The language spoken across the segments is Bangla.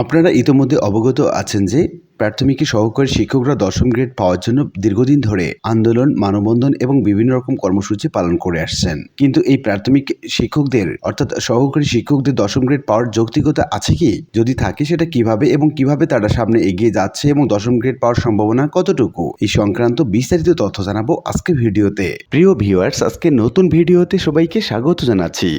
আপনারা ইতিমধ্যে অবগত আছেন যে প্রাথমিকে সহকারী শিক্ষকরা দশম গ্রেড পাওয়ার জন্য দীর্ঘদিন ধরে আন্দোলন, মানববন্ধন এবং বিভিন্ন রকম কর্মসূচি পালন করে আসছেন। কিন্তু এই প্রাথমিক শিক্ষকদের, অর্থাৎ সহকারী শিক্ষকদের দশম গ্রেড পাওয়ার যৌক্তিকতা আছে কি? যদি থাকে, সেটা কীভাবে এবং কীভাবে তারা সামনে এগিয়ে যাচ্ছে এবং দশম গ্রেড পাওয়ার সম্ভাবনা কতটুকু? এই সংক্রান্ত বিস্তারিত তথ্য জানাব আজকে ভিডিওতে। প্রিয় ভিউয়ার্স আজকে নতুন ভিডিওতে সবাইকে স্বাগত জানাচ্ছি।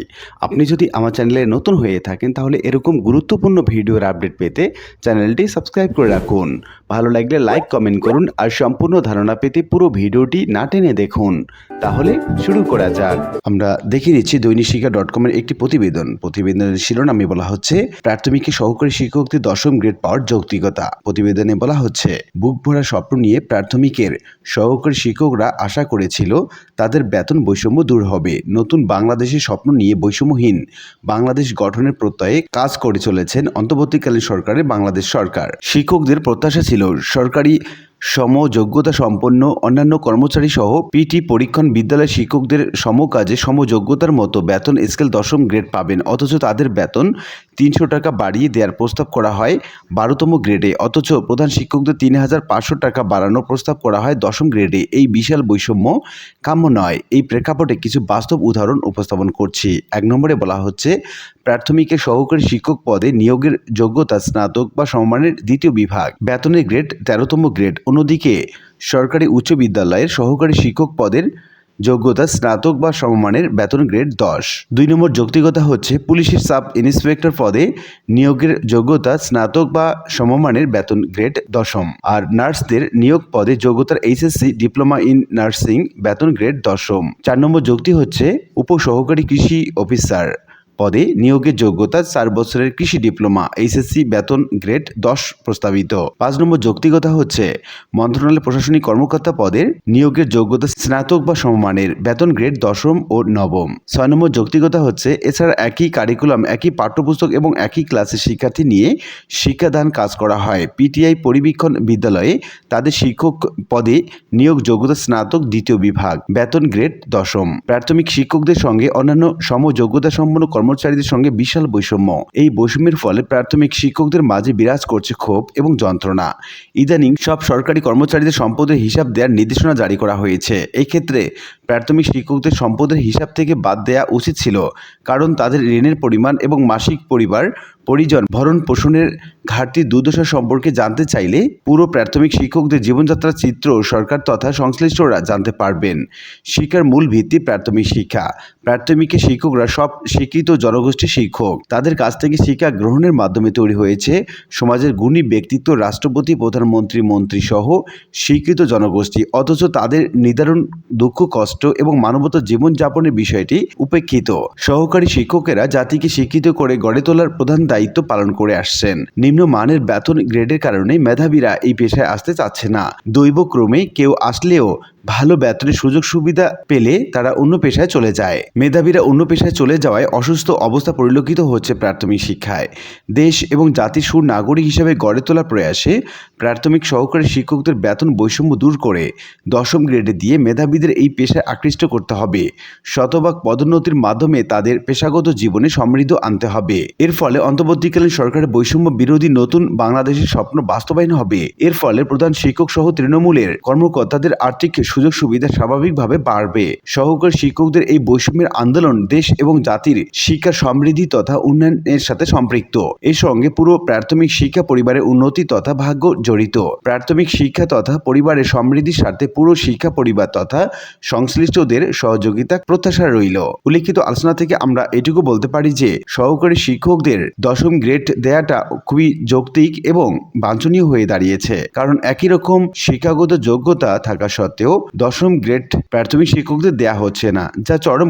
আপনি যদি আমার চ্যানেলে নতুন হয়ে থাকেন, তাহলে এরকম গুরুত্বপূর্ণ ভিডিওর আপডেট পেতে চ্যানেলটি সাবস্ক্রাইব করে রাখুন। ভালো লাগলে লাইক কমেন্ট করুন আর সম্পূর্ণ ধারণা পেতে পুরো ভিডিওটি না টেনে দেখুন। তাহলে শুরু করা যাক। আমরা দেখে নিচ্ছি দৈনিক শিক্ষা ডট কমের একটি প্রতিবেদন। প্রতিবেদনের শিরোনামে বলা হচ্ছে, প্রাথমিকে সহকারী শিক্ষকদের দশম গ্রেড পাওয়ার যৌক্তিকতা। প্রতিবেদনে বলা হচ্ছে, বুক ভরা স্বপ্ন নিয়ে প্রাথমিকের সহকারী শিক্ষকরা আশা করেছিল তাদের বেতন বৈষম্য দূর হবে। নতুন বাংলাদেশের স্বপ্ন নিয়ে বৈষম্যহীন বাংলাদেশ গঠনের প্রত্যয়ে কাজ করে চলেছেন অন্তর্বর্তীকালীন সরকারের বাংলাদেশ সরকার। শিক্ষকদের প্রত্যাশা ছিল। সরকারি সমযোগ্যতা সম্পন্ন অন্যান্য কর্মচারী সহ পিটি পরীক্ষণ বিদ্যালয় শিক্ষকদের সমকাজে সমযোগ্যতার মতো বেতন স্কেল দশম গ্রেড পাবেন। অথচ তাদের বেতন তিনশো টাকা বাড়িয়ে দেওয়ার প্রস্তাব করা হয় বারোতম গ্রেডে। অথচ প্রধান শিক্ষকদের তিন হাজার পাঁচশো টাকা বাড়ানোর প্রস্তাব করা হয় দশম গ্রেডে। এই বিশাল বৈষম্য কাম্য নয়। এই প্রেক্ষাপটে কিছু বাস্তব উদাহরণ উপস্থাপন করছি। এক নম্বরে বলা হচ্ছে, প্রাথমিকের সহকারী শিক্ষক পদে নিয়োগের যোগ্যতা স্নাতক বা সমমানের দ্বিতীয় বিভাগ। বেতনের গ্রেড তেরোতম গ্রেড। অন্যদিকে, সরকারি উচ্চ বিদ্যালয়ের সহকারী শিক্ষক পদের যোগ্যতা স্নাতক বা সমমানের বেতন গ্রেড দশ। দুই নম্বর যৌক্তিকতা হচ্ছে, পুলিশের সাব ইন্সপেক্টর পদে নিয়োগের যোগ্যতা স্নাতক বা সমমানের বেতন গ্রেড দশম। আর নার্সদের নিয়োগ পদে যোগ্যতার এইচএসসি ডিপ্লোমা ইন নার্সিং বেতন গ্রেড দশম। চার নম্বর যুক্তি হচ্ছে, উপসহকারী কৃষি অফিসার। পদে নিয়োগের যোগ্যতা চার বছরের কৃষি ডিপ্লোমা, এইচএসসি বেতন গ্রেড দশ প্রস্তাবিত। পাঁচ নম্বর যৌক্তিকতা হচ্ছে মন্ত্রণালয় প্রশাসনিক কর্মকর্তা পদের নিয়োগের যোগ্যতা স্নাতক বা সমমানের বেতন গ্রেড দশম ও নবম। ছয় নম্বর যৌক্তিকতা হচ্ছে, এছাড়া একই কারিকুলাম, একই পাঠ্যপুস্তক এবং একই ক্লাসের শিক্ষার্থী নিয়ে শিক্ষাদান কাজ করা হয়। পিটিআই পরিবীক্ষণ বিদ্যালয়ে তাদের শিক্ষক পদে নিয়োগ যোগ্যতা স্নাতক দ্বিতীয় বিভাগ, বেতন গ্রেড দশম। প্রাথমিক শিক্ষকদের সঙ্গে অন্যান্য সমযোগ্যতা সম্পন্ন কর্মচারীদের সঙ্গে বিশাল বৈষম্য। এই বৈষম্যের ফলে প্রাথমিক শিক্ষকদের মাঝে বিরাজ করছে ক্ষোভ এবং যন্ত্রণা। ইদানিং সব সরকারি কর্মচারীদের সম্পদের হিসাব দেওয়ার নির্দেশনা জারি করা হয়েছে। এই ক্ষেত্রে প্রাথমিক শিক্ষকদের সম্পদের হিসাব থেকে বাদ দেওয়া উচিত ছিল, কারণ তাদের ঋণের পরিমাণ এবং মাসিক পরিবার পরিজন ভরণ পোষণের ঘাটতি দুর্দশা সম্পর্কে জানতে চাইলে পুরো প্রাথমিক শিক্ষকদের জীবনযাত্রার চিত্র সরকার তথা সংশ্লিষ্টরা জানতে পারবেন। শিক্ষার মূল ভিত্তি প্রাথমিক শিক্ষা। প্রাথমিকে শিক্ষকরা সব শিক্ষিত জনগোষ্ঠী শিক্ষক। তাদের কাছ থেকে শিক্ষা গ্রহণের মাধ্যমে তৈরি হয়েছে সমাজের গুণী ব্যক্তিত্ব, রাষ্ট্রপতি, প্রধানমন্ত্রী মন্ত্রী সহ শিক্ষিত জনগোষ্ঠী। অথচ তাদের নিদারুণ দুঃখ, কষ্ট এবং মানবতা জীবনযাপনের বিষয়টি উপেক্ষিত। সহকারী শিক্ষকেরা জাতিকে শিক্ষিত করে গড়ে তোলার প্রধান দায়িত্ব পালন করে আসছেন। নিম্ন মানের বেতন গ্রেডের কারণে মেধাবীরা এই পেশায় আসতে চাচ্ছে না। দৈবক্রমে কেউ আসলেও ভালো বেতনের সুযোগ সুবিধা পেলে তারা অন্য পেশায় চলে যায়। মেধাবীরা অন্য পেশায় চলে যাওয়ায় অসুস্থ অবস্থা পরিলক্ষিত হচ্ছে প্রাথমিক শিক্ষায়। দেশ এবং জাতির সুনাগরিক হিসেবে গড়ে তোলার প্রয়াসে প্রাথমিক সহকারী শিক্ষকদের বেতন বৈষম্য দূর করে দশম গ্রেডে দিয়ে মেধাবীদের এই পেশায় আকৃষ্ট করতে হবে। শতভাগ পদোন্নতির মাধ্যমে তাদের পেশাগত জীবনে সমৃদ্ধ আনতে হবে। এর ফলে অন্তর্বর্তীকালীন সরকারের বৈষম্য বিরোধী নতুন বাংলাদেশের স্বপ্ন বাস্তবায়ন হবে। এর ফলে প্রধান শিক্ষক সহ তৃণমূলের কর্মকর্তাদের আর্থিক সুযোগ সুবিধা স্বাভাবিকভাবে বাড়বে। সহকারী শিক্ষকদের এই বৈষম্যের আন্দোলন দেশ এবং জাতির শিক্ষা সমৃদ্ধি তথা উন্নয়নের সাথে সম্পৃক্ত। এর সঙ্গে পুরো প্রাথমিক শিক্ষা পরিবারের উন্নতি তথা ভাগ্য জড়িত। প্রাথমিক শিক্ষা তথা পরিবারের সমৃদ্ধির স্বার্থে পুরো শিক্ষা পরিবার তথা সংশ্লিষ্টদের সহযোগিতা প্রত্যাশা রইল। উল্লিখিত আলোচনা থেকে আমরা এটুকু বলতে পারি যে, সহকারী শিক্ষকদের দশম গ্রেড দেয়াটা খুবই যৌক্তিক এবং বাঞ্ছনীয় হয়ে দাঁড়িয়েছে। কারণ একই রকম শিক্ষাগত যোগ্যতা থাকা সত্ত্বেও দশম গ্রেড প্রাথমিক শিক্ষকদের দেয়া হচ্ছে না, যা চরম